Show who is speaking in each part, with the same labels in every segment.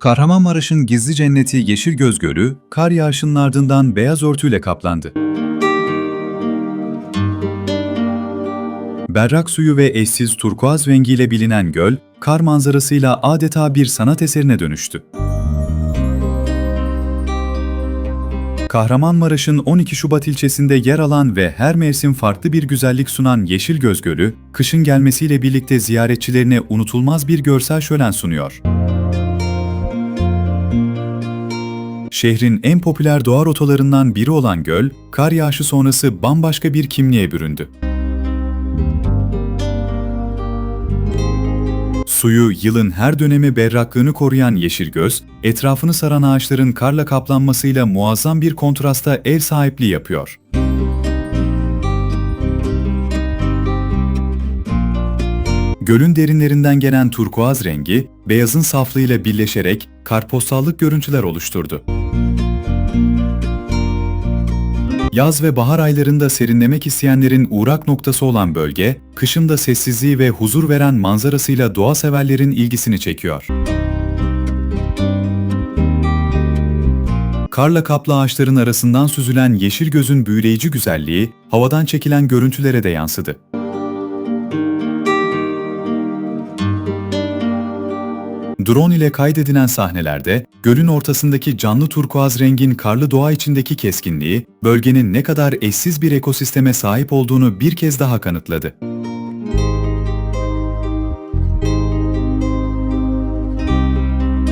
Speaker 1: Kahramanmaraş'ın gizli cenneti Yeşilgöz Gölü, kar yağışının ardından beyaz örtüyle kaplandı. Berrak suyu ve eşsiz turkuaz rengiyle bilinen göl, kar manzarasıyla adeta bir sanat eserine dönüştü. Kahramanmaraş'ın 12 Şubat ilçesinde yer alan ve her mevsim farklı bir güzellik sunan Yeşilgöz Gölü, kışın gelmesiyle birlikte ziyaretçilerine unutulmaz bir görsel şölen sunuyor. Şehrin en popüler doğa rotalarından biri olan göl, kar yağışı sonrası bambaşka bir kimliğe büründü. Suyu yılın her dönemi berraklığını koruyan Yeşilgöz, etrafını saran ağaçların karla kaplanmasıyla muazzam bir kontrasta ev sahipliği yapıyor. Gölün derinlerinden gelen turkuaz rengi, beyazın saflığıyla birleşerek kartpostallık görüntüler oluşturdu. Yaz ve bahar aylarında serinlemek isteyenlerin uğrak noktası olan bölge, kışın da sessizliği ve huzur veren manzarasıyla doğa severlerin ilgisini çekiyor. Karla kaplı ağaçların arasından süzülen yeşil gözün büyüleyici güzelliği, havadan çekilen görüntülere de yansıdı. Drone ile kaydedilen sahnelerde, gölün ortasındaki canlı turkuaz rengin karlı doğa içindeki keskinliği, bölgenin ne kadar eşsiz bir ekosisteme sahip olduğunu bir kez daha kanıtladı.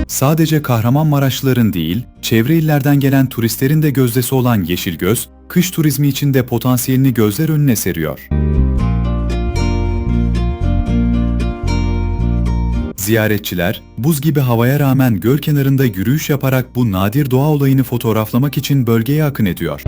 Speaker 1: Sadece Kahramanmaraşlıların değil, çevre illerden gelen turistlerin de gözdesi olan Yeşilgöz, kış turizmi için de potansiyelini gözler önüne seriyor. Ziyaretçiler, buz gibi havaya rağmen göl kenarında yürüyüş yaparak bu nadir doğa olayını fotoğraflamak için bölgeye akın ediyor.